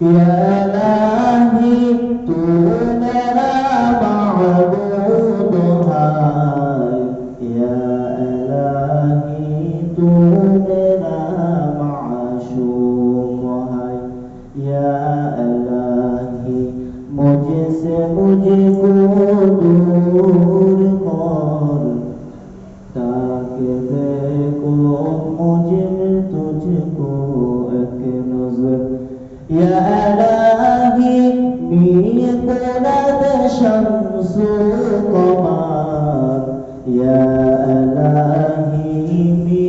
يا إلهي دوننا معبود يا إلهي دوننا معشوق يا إلهي إن طلعت الشمس قمر يا إلهي في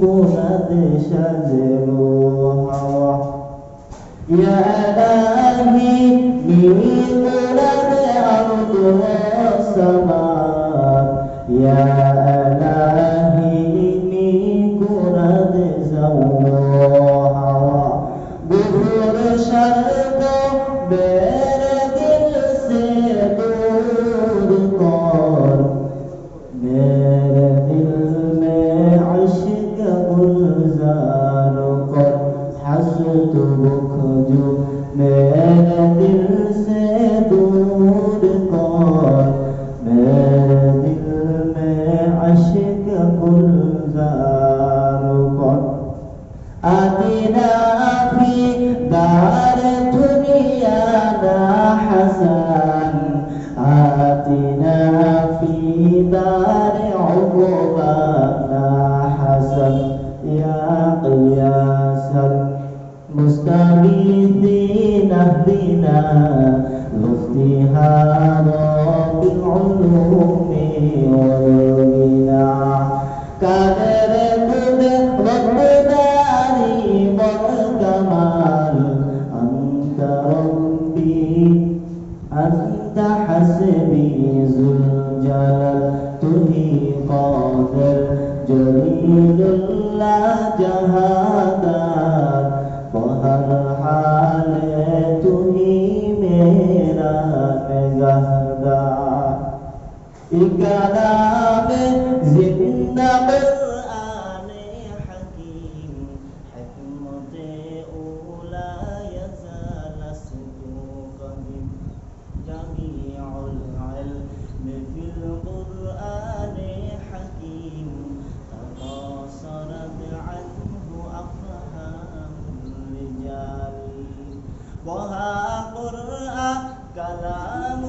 كنت شجر هوى يا إلهي Amen. آتنا في دار عقبانا حسن يا قياس المستبدين اهدنا وافتها رب আসবি জুলজাল তুমি কদর জলিলুল্লাহ জাহাদার বহর হালে তুমি মেরা মেজাদার ইকাদার وها قرآن كلام